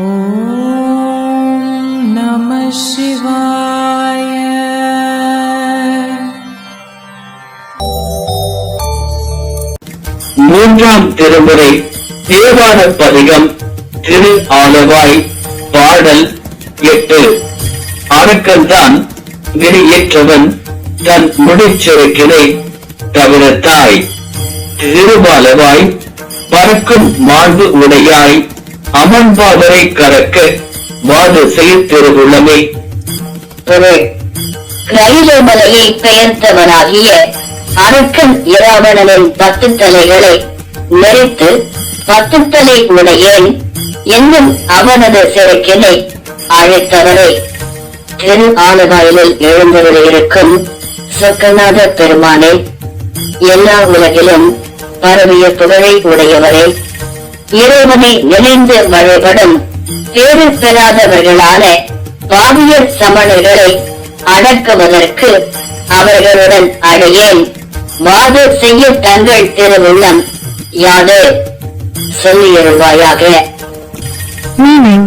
ஓம் நம சிவாய மூன்றாம் திருமுறை தேவார பதிகம் திரு ஆலவாய் பாடல் எட்டு. அரக்கன்தான் வெளியேற்றவன் தன் முடிச்செருக்கினை தவிர தாய். திருபாலவாய் பறக்கும் மாண்பு உடையாய் அமன்பாதரை கறக்க வாது செய் திருவுள்ளமே. ஒரு பெயர்ந்தவனாகிய பெயர்த்தவனாகிய அரக்கன் இராவணனின் பத்து தலைகளை நெறித்து பத்து தலை உடையேன் என்னும் அவனது சிறக்கினை அழைத்தவரை. திரு ஆலவாயிலில் இருக்கும் சொக்கநாத பெருமானே எல்லா உலகிலும் பரவிய புகழை உடையவரே. இறைவனை நினைந்து வழிபடும் பேரு பெறாதவர்களான பாவியர் சமணர்களை அடக்குவதற்கு அவர்களுடன் அடையேன் வாது செய்ய தங்கள் திருவுள்ளம் யாது சொல்லியிருவாயாக Meaning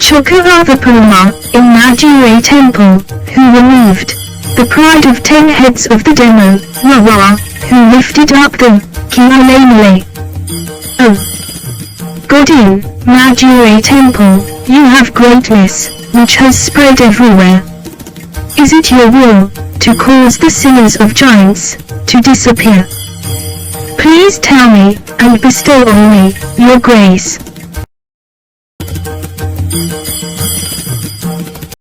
Chokarava Purma in Madurai temple, who removed the pride of ten heads of the demo, Rawa, who lifted up the Kialamale. Oh, Godin, Madure Temple, you have greatness, which has spread everywhere. Is it your will, to cause the sinners of giants, to disappear? Please tell me, and bestow on me, your grace.